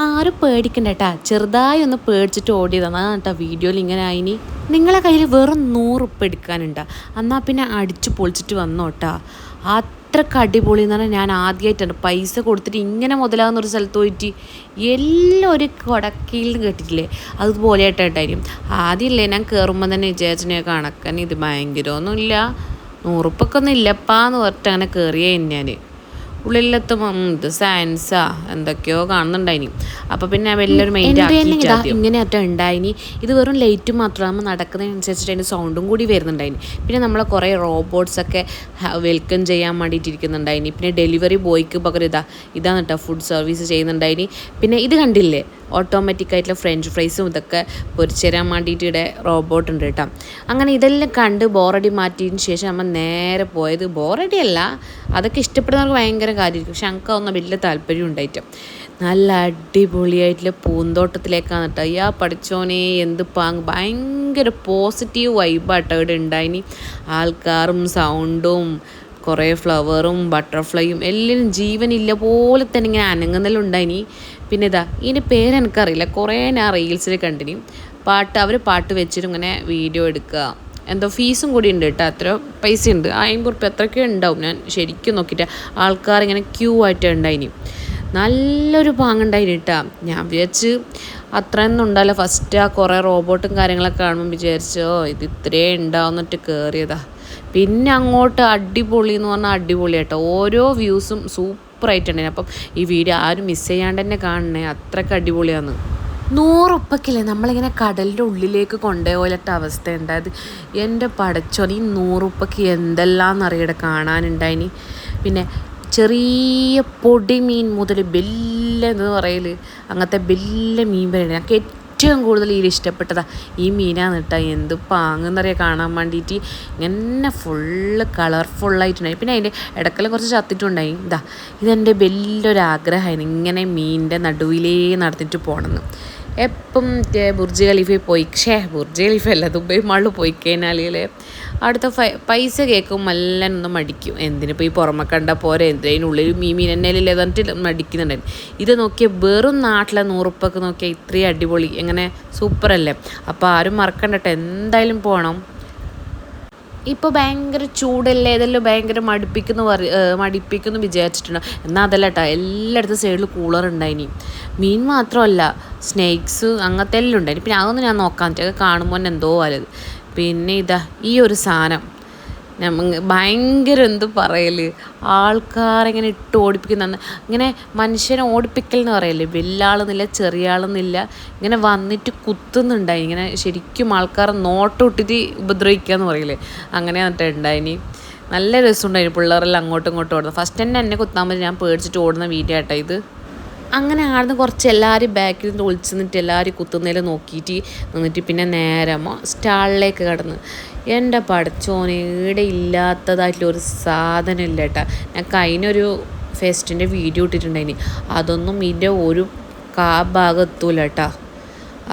ആരും പേടിക്കണ്ട കേട്ടാ ചെറുതായി ഒന്ന് പേടിച്ചിട്ട് ഓടിയതാണ് കേട്ടോ വീഡിയോയിൽ ഇങ്ങനെ ആയിനി. നിങ്ങളെ കയ്യിൽ വെറും നൂറുപ്പ് എടുക്കാനുണ്ട്. എന്നാൽ പിന്നെ അടിച്ചു പൊളിച്ചിട്ട് വന്നോട്ടാ അത്രയ്ക്ക് അടിപൊളി എന്ന് പറഞ്ഞാൽ ഞാൻ ആദ്യമായിട്ടാണ് പൈസ കൊടുത്തിട്ട് ഇങ്ങനെ മുതലാകുന്ന ഒരു സ്ഥലത്ത് പോയിട്ട് എല്ലാം ഒരു കൊടക്കയിൽ കേട്ടിട്ടില്ലേ? അതുപോലെ ആയിട്ടായിരിക്കും ആദ്യമല്ലേ ഞാൻ കയറുമ്പോൾ തന്നെ വിചാരിച്ചിനെ കണക്കന്നെ ഇത് ഭയങ്കരമൊന്നുമില്ല. നൂറുപ്പൊക്കെ ഒന്നും ഇല്ലപ്പാന്ന് പറഞ്ഞിട്ട് അങ്ങനെ കയറിയേ ഞാൻ ഉള്ളിലെത്തുമ്പോൾ ഇത് സയൻസാ എന്തൊക്കെയോ കാണുന്നുണ്ടായിനി. അപ്പോൾ പിന്നെ വലിയൊരു മെയിൻ ഇങ്ങനെ അറ്റ ഉണ്ടായിനി. ഇത് വെറും ലൈറ്റ് മാത്രമാകുമ്പോൾ നടക്കുന്നതിനനുസരിച്ചിട്ട് അതിന്റെ സൗണ്ടും കൂടി വരുന്നുണ്ടായിനി. പിന്നെ നമ്മളെ കുറേ റോബോട്ട്സ് ഒക്കെ വെൽക്കം ചെയ്യാൻ വേണ്ടിയിട്ടിരിക്കുന്നുണ്ടായിനി പിന്നെ ഡെലിവറി ബോയ്ക്ക് പകരം ഇതാ ഇതാണ് കേട്ടോ ഫുഡ് സർവീസ് ചെയ്യുന്നുണ്ടായിനി. പിന്നെ ഇത് കണ്ടില്ലേ? ഓട്ടോമാറ്റിക് ആയിട്ടുള്ള ഫ്രഞ്ച് ഫ്രൈസും ഇതൊക്കെ പൊരിച്ചു തരാൻ വേണ്ടിയിട്ട് റോബോട്ട് ഉണ്ട് കേട്ടോ. അങ്ങനെ ഇതെല്ലാം കണ്ട് ബോറടി മാറ്റിയതിന് ശേഷം നമ്മൾ നേരെ പോയത് ബോറടി അല്ല അതൊക്കെ ഇഷ്ടപ്പെടുന്നവർക്ക് ഭയങ്കര കാര്യമായിരിക്കും. പക്ഷെ ഞങ്ങൾക്ക് അതൊന്നും വലിയ താല്പര്യം ഉണ്ടായിട്ട് നല്ല അടിപൊളിയായിട്ടുള്ള പൂന്തോട്ടത്തിലേക്കാണ് കേട്ടോ. അയ്യാ പഠിച്ചോനെ എന്ത് പാങ് ഭയങ്കര പോസിറ്റീവ് വൈബാട്ടോ ഇവിടെ ഉണ്ടായിനി. ആൾക്കാരും സൗണ്ടും കുറേ ഫ്ലവറും ബട്ടർഫ്ലൈയും എല്ലാം ജീവനില്ല പോലെ തന്നെ ഇങ്ങനെ അനങ്ങുന്നലുണ്ടായിനി പിന്നെ ഇതാ ഇതിന്റെ പേര് എനിക്കറിയില്ല. കുറേ ഞാൻ റീൽസിൽ കണ്ടിനി. പാട്ട് അവർ പാട്ട് വെച്ചിട്ട് ഇങ്ങനെ വീഡിയോ എടുക്കുക എന്തോ ഫീസും കൂടി ഉണ്ട് കേട്ടോ അത്ര പൈസ ഉണ്ട്? അമ്പത് റുപ്യ അത്രയ്ക്ക് ഉണ്ടാവും. ഞാൻ ശരിക്കും നോക്കിയിട്ട്. ആൾക്കാർ ഇങ്ങനെ ക്യൂ ആയിട്ട് ഉണ്ടായിനി. നല്ലൊരു പാങ്ങുണ്ടായിന് കേട്ടാ. ഞാൻ വിചാരിച്ച് അത്രയൊന്നും ഉണ്ടല്ലോ ഫസ്റ്റ് ആ കുറേ റോബോട്ടും കാര്യങ്ങളൊക്കെ കാണുമ്പോൾ വിചാരിച്ചോ ഇത് ഇത്രേ ഉണ്ടാവുന്നിട്ട് കയറിയതാ പിന്നെ അങ്ങോട്ട് അടിപൊളി എന്ന് പറഞ്ഞാൽ അടിപൊളി കേട്ടോ ഓരോ വ്യൂസും സൂപ്പറായിട്ടുണ്ടായിരുന്നു അപ്പം ഈ വീഡിയോ ആരും മിസ് ചെയ്യാണ്ട് തന്നെ കാണണേ. അത്രയ്ക്ക് അടിപൊളിയാണ്. നൂറുപ്പക്കില്ലേ നമ്മളിങ്ങനെ കടലിന്റെ ഉള്ളിലേക്ക് കൊണ്ടുപോയിട്ട അവസ്ഥ ഉണ്ടായത് എന്റെ പടച്ചോൻ ഈ നൂറുപ്പക്ക് എന്തെല്ലാം എന്നറിയടെ കാണാനുണ്ടായിനി. പിന്നെ ചെറിയ പൊടി മീൻ മുതൽ ബെല്ല എന്ന് പറയൽ അങ്ങനത്തെ ബെല്ല മീൻ വരെ ഞങ്ങൾക്ക് ഏറ്റവും കൂടുതൽ ഇതിൽ ഇഷ്ടപ്പെട്ടതാ. ഈ മീനാന്ന് കേട്ടോ എന്ത് പാങ്ങെന്നറിയാം കാണാൻ വേണ്ടിയിട്ട് ഇങ്ങനെ ഫുള്ള് കളർഫുള്ളായിട്ടുണ്ടായി പിന്നെ അതിന്റെ ഇടക്കല കുറച്ച് ചത്തിട്ടുണ്ടായി. ഇതാ ഇതെന്റെ വലിയൊരു ആഗ്രഹമായിരുന്നു ഇങ്ങനെ മീനിന്റെ നടുവിലേ നടന്നിട്ട് പോകണമെന്ന് എപ്പം ബുർജ് ഖലീഫയിൽ പോയി? ഷേ ബുർജ് ഖലീഫ അല്ല ദുബൈ മാളിൽ പോയി കഴിഞ്ഞാൽ അവിടുത്തെ പൈസ കേൾക്കും എല്ലാം ഒന്ന് മടിക്കും. എന്തിനിപ്പോൾ ഈ പുറമെ കണ്ട പോരെ? എന്തിനുള്ളിൽ മീമീൻ എന്നല്ലേ പറഞ്ഞിട്ട് മടിക്കുന്നുണ്ടായിരുന്നു. ഇത് നോക്കിയ വെറും നാട്ടിലെ നൂറുപ്പൊക്കെ നോക്കിയാൽ ഇത്രയും അടിപൊളി എങ്ങനെ സൂപ്പറല്ലേ? അപ്പോൾ ആരും മറക്കണ്ടട്ടോ എന്തായാലും പോകണം ഇപ്പോൾ ഭയങ്കര ചൂടല്ലേ ഏതെല്ലാം ഭയങ്കര മടുപ്പിക്കുന്നു പറ മടിപ്പിക്കുന്നു വിചാരിച്ചിട്ടുണ്ട്. എന്നാൽ അതല്ല കേട്ടോ എല്ലായിടത്തും സൈഡിൽ കൂളർ ഉണ്ടായിനി. മീൻ മാത്രമല്ല സ്നേക്സ് അങ്ങനത്തെ എല്ലാം ഉണ്ടായിനി. പിന്നെ അതൊന്നും ഞാൻ നോക്കാൻ പറ്റുക കാണുമ്പോൾ എന്തോ വലുത് പിന്നെ ഇതാ ഈ ഒരു സാധനം. ഭയങ്കര എന്ത് പറയൽ ആൾക്കാരെങ്ങനെ ഇട്ട് ഓടിപ്പിക്കുന്ന ഇങ്ങനെ മനുഷ്യനെ ഓടിപ്പിക്കൽ എന്ന് പറയല്ലേ? വലിയ ചെറിയ ആളെന്നില്ല ഇങ്ങനെ വന്നിട്ട് കുത്തുന്നുണ്ടായി. ഇങ്ങനെ ശരിക്കും ആൾക്കാരെ നോട്ടൊട്ടിട്ട് ഉപദ്രവിക്കുക എന്ന് പറയില്ലേ അങ്ങനെ എന്നിട്ട് ഉണ്ടായിനി. നല്ല രസമുണ്ടായിരുന്നു പിള്ളേരെല്ലാം അങ്ങോട്ടും ഇങ്ങോട്ടും ഓടുന്നത് ഫസ്റ്റ് തന്നെ എന്നെ കുത്താൻ പറ്റി. ഞാൻ പേടിച്ചിട്ട് ഓടുന്ന വീഡിയോ ആട്ടോ ഇത്. അങ്ങനെ ആടുന്ന് കുറച്ച് എല്ലാവരും ബാക്കിൽ നിന്ന് ഒളിച്ച് നിന്നിട്ട് എല്ലാവരും കുത്തുന്നതിൽ നോക്കിയിട്ട് നിന്നിട്ട് പിന്നെ നേരമോ സ്റ്റാളിലേക്ക് കടന്ന്. എന്റെ പഠിച്ചോന് ഈടെ ഇല്ലാത്തതായിട്ടുള്ള ഒരു സാധനം ഇല്ല കേട്ടാ ഞാൻ കഴിഞ്ഞൊരു ഫെസ്റ്റിന്റെ വീഡിയോ ഇട്ടിട്ടുണ്ടായിനി. അതൊന്നും ഇതിന്റെ ഒരു കാ ഭാഗം കേട്ടാ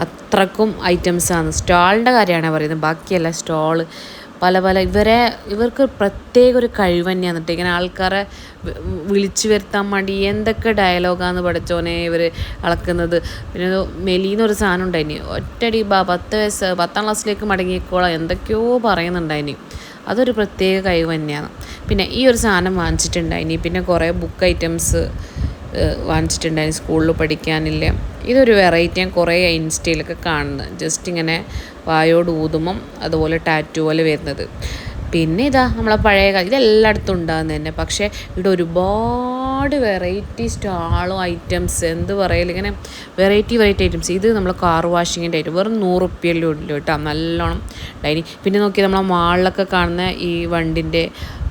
അത്രക്കും ഐറ്റംസാണ് സ്റ്റാളിന്റെ കാര്യമാണ് പറയുന്നത്. ബാക്കിയല്ല സ്റ്റോൾ. പല പല ഇവരെ ഇവർക്ക് പ്രത്യേക ഒരു കഴിവ് തന്നെയാണ് കേട്ടോ ഇങ്ങനെ ആൾക്കാരെ വിളിച്ചു വരുത്താൻ വേണ്ടി എന്തൊക്കെ ഡയലോഗാന്ന് പഠിച്ചോനെ ഇവർ അളക്കുന്നത്. പിന്നെ മെലീന്നൊരു സാധനം ഉണ്ടായിനി. ഒറ്റടി ബാ പത്ത് വയസ്സ് പത്താം ക്ലാസ്സിലേക്ക് മടങ്ങിക്കോളാം എന്തൊക്കെയോ പറയുന്നുണ്ടായിനി. അതൊരു പ്രത്യേക കഴിവ് തന്നെയാണ് പിന്നെ ഈ ഒരു സാധനം വാങ്ങിച്ചിട്ടുണ്ടായിനി. പിന്നെ കുറേ ബുക്ക് ഐറ്റംസ് വാങ്ങിച്ചിട്ടുണ്ടായിരുന്നു സ്കൂളിൽ പഠിക്കാനില്ല. ഇതൊരു വെറൈറ്റി ഞാൻ കുറേ ഇൻസ്റ്റയിലൊക്കെ കാണുന്നത്. ജസ്റ്റ് ഇങ്ങനെ വായോട് ഊതുമ്പം അതുപോലെ ടാറ്റു പോലെ വരുന്നത്. പിന്നെ ഇതാ നമ്മളെ പഴയ കാലം. ഇതെല്ലായിടത്തും ഉണ്ടാകുന്നത് തന്നെ. പക്ഷേ ഇവിടെ ഒരുപാട് വെറൈറ്റി സ്റ്റാളും ഐറ്റംസ് എന്ത് പറയൽ? ഇങ്ങനെ വെറൈറ്റി വെറൈറ്റി ഐറ്റംസ് ഇത് നമ്മൾ കാർ വാഷിങ്ങിന്റെ ആയിട്ട് വെറും നൂറ് റുപ്യല്ലേ ഉള്ളൂ കേട്ടോ. നല്ലോണം ഡൈനി പിന്നെ നോക്കി നമ്മളെ മാളിലൊക്കെ കാണുന്ന ഈ വണ്ടിന്റെ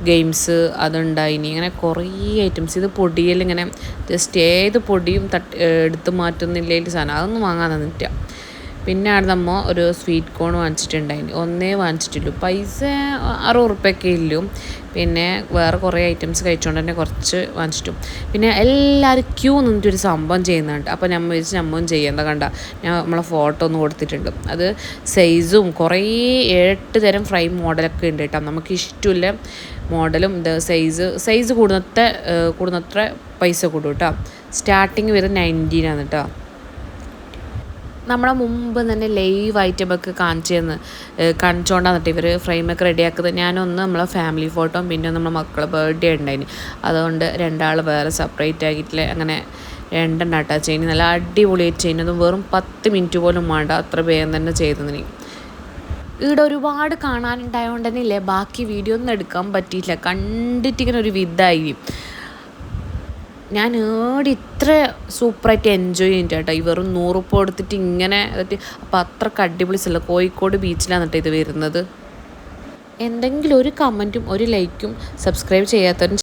ഗെയിംസ് അതുണ്ടായിനി. ഇങ്ങനെ കുറേ ഐറ്റംസ് ഇത് പൊടിയിൽ ഇങ്ങനെ ജസ്റ്റ് ഏത് പൊടിയും തട്ട് എടുത്ത് മാറ്റുന്നില്ലെങ്കിൽ സാധനം. അതൊന്നും വാങ്ങാൻ തന്നിട്ടില്ല പിന്നെ അവിടെ നമ്മ ഒരു സ്വീറ്റ് കോൺ വാങ്ങിച്ചിട്ടുണ്ടായിന്. ഒന്നേ വാങ്ങിച്ചിട്ടുള്ളൂ. പൈസ അറുപത് ഉറുപ്പ്യൊക്കെ ഇല്ലും. പിന്നെ വേറെ കുറേ ഐറ്റംസ് കഴിച്ചുകൊണ്ട് തന്നെ കുറച്ച് വാങ്ങിച്ചിട്ടും. പിന്നെ എല്ലാവരും ക്യൂ നിന്നിട്ട് ഒരു സംഭവം ചെയ്യുന്നുണ്ട്. അപ്പോൾ നമ്മൾ വെച്ച് നമ്മളും ചെയ്യുന്ന കണ്ട. ഞാൻ നമ്മളെ ഫോട്ടോ ഒന്ന് കൊടുത്തിട്ടുണ്ട്. അത് സൈസും കുറേ എട്ട് തരം ഫ്രൈ മോഡലൊക്കെ ഉണ്ട് കേട്ടോ. നമുക്ക് ഇഷ്ടമില്ല മോഡലും ഇത് സൈസ് സൈസ് കൂടുന്നത്ര കൂടുന്നത്ര പൈസ കൂടും കേട്ടോ. സ്റ്റാർട്ടിങ് വരുന്നത് നയന്റീനാണ് കേട്ടോ. നമ്മളെ മുമ്പ് തന്നെ ലൈവ് ആയിട്ട് നമുക്ക് കാണിച്ചു തന്ന് കാണിച്ചുകൊണ്ടാണ് കേട്ടോ ഇവർ ഫ്രെയിമൊക്കെ റെഡിയാക്കുന്നത് ഞാനൊന്ന് നമ്മളെ ഫാമിലി ഫോട്ടോയും പിന്നെ നമ്മളെ മക്കളെ ബർത്ത്ഡേ ഉണ്ടായിന്. അതുകൊണ്ട് രണ്ടാൾ വേറെ സെപ്പറേറ്റ് ആക്കിയിട്ടില്ല. അങ്ങനെ രണ്ടെണ്ണം കേട്ടോ ചെയ്യുന്നത് നല്ല അടിപൊളിയായിട്ട് ചെയ്യുന്നതും വെറും പത്ത് മിനിറ്റ് പോലും വേണ്ട. അത്ര വേഗം തന്നെ ചെയ്തതിന് ഇവിടെ ഒരുപാട് കാണാനുണ്ടായതുകൊണ്ട് തന്നെ ഇല്ലേ ബാക്കി വീഡിയോ ഒന്നും എടുക്കാൻ പറ്റിയില്ല. കണ്ടിട്ടിങ്ങനെ ഒരു വിധായി. ഞാൻ ഏടി ഇത്ര സൂപ്പറായിട്ട് എൻജോയ് ചെയ്യുന്നുണ്ട് കേട്ടോ ഈ വെറും നൂറുപ്പ് കൊടുത്തിട്ട് ഇങ്ങനെ അപ്പോൾ അത്രയ്ക്ക് അടിപൊളി സ്ഥലം കോഴിക്കോട് ബീച്ചിലാണ് കേട്ടോ ഇത് വരുന്നത്. എന്തെങ്കിലും ഒരു കമന്റും ഒരു ലൈക്കും സബ്സ്ക്രൈബ് ചെയ്യാത്തവരും